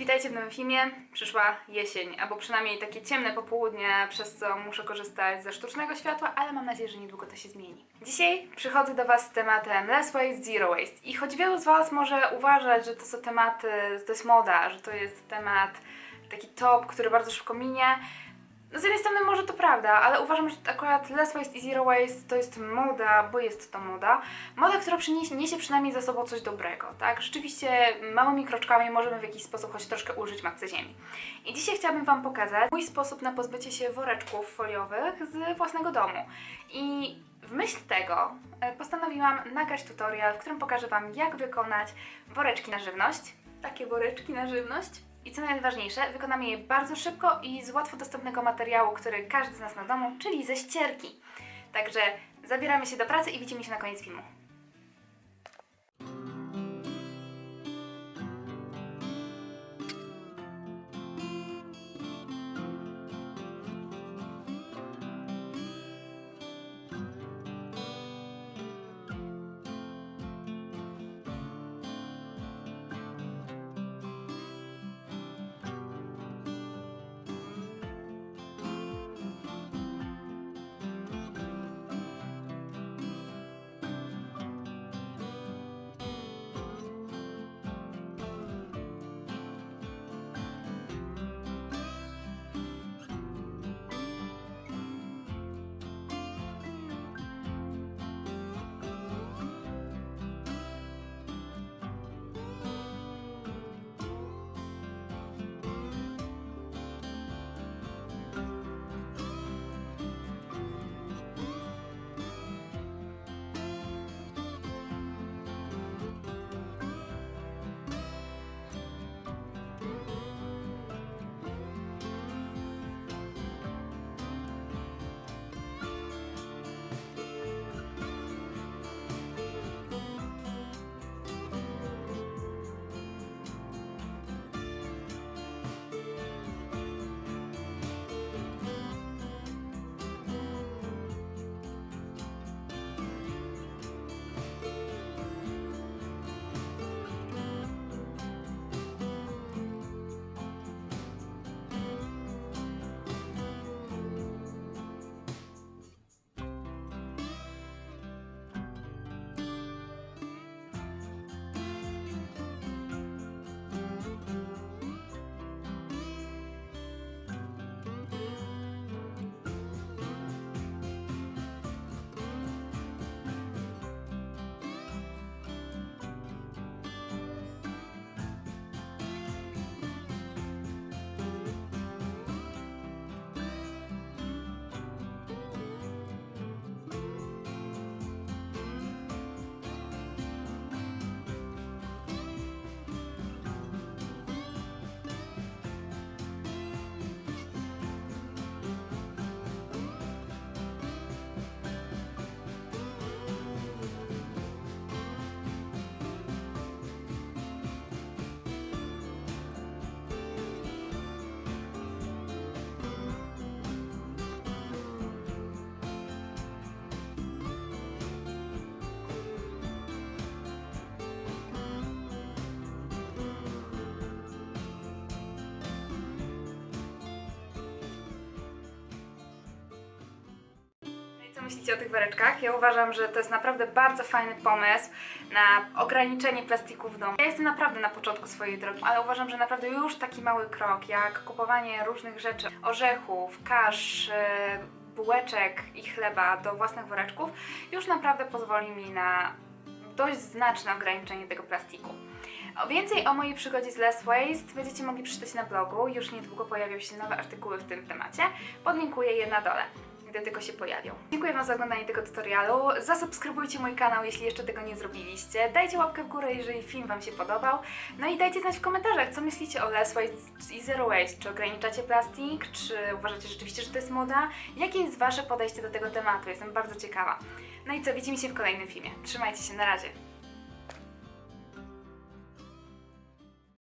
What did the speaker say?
witajcie w nowym filmie. Przyszła jesień, albo przynajmniej takie ciemne popołudnie, przez co muszę korzystać ze sztucznego światła, ale mam nadzieję, że niedługo to się zmieni. Dzisiaj przychodzę do Was z tematem Less Waste, Zero Waste. I choć wielu z Was może uważać, że to są tematy, to jest moda, że to jest temat taki top, który bardzo szybko minie, z jednej strony może to prawda, ale uważam, że akurat Less Waste i Zero Waste to jest moda, bo jest to moda. Moda, która przyniesie niesie przynajmniej za sobą coś dobrego, tak? Rzeczywiście małymi kroczkami możemy w jakiś sposób choć troszkę użyć matce ziemi. I dzisiaj chciałabym Wam pokazać mój sposób na pozbycie się woreczków foliowych z własnego domu. I w myśl tego e, postanowiłam nagrać tutorial, w którym pokażę Wam jak wykonać woreczki na żywność. Takie woreczki na żywność. I co najważniejsze, wykonamy je bardzo szybko i z łatwo dostępnego materiału, który każdy z nas ma domu, czyli ze ścierki. Także zabieramy się do pracy i widzimy się na koniec filmu. Myślicie o tych woreczkach? Ja uważam, że to jest naprawdę bardzo fajny pomysł na ograniczenie plastiku w domu. Ja jestem naprawdę na początku swojej drogi, ale uważam, że naprawdę już taki mały krok, jak kupowanie różnych rzeczy, orzechów, kasz, e, bułeczek i chleba do własnych woreczków, już naprawdę pozwoli mi na dość znaczne ograniczenie tego plastiku. O więcej o mojej przygodzie z Less Waste będziecie mogli przeczytać na blogu. Już niedługo pojawią się nowe artykuły w tym temacie. Podlinkuję je na dole, gdy tylko się pojawią. Dziękuję Wam za oglądanie tego tutorialu. Zasubskrybujcie mój kanał, jeśli jeszcze tego nie zrobiliście. Dajcie łapkę w górę, jeżeli film Wam się podobał. No i dajcie znać w komentarzach, co myślicie o Less Waste i Zero Waste. Czy ograniczacie plastik? Czy uważacie rzeczywiście, że to jest moda? Jakie jest Wasze podejście do tego tematu? Jestem bardzo ciekawa. No i co, widzimy się w kolejnym filmie. Trzymajcie się, na razie.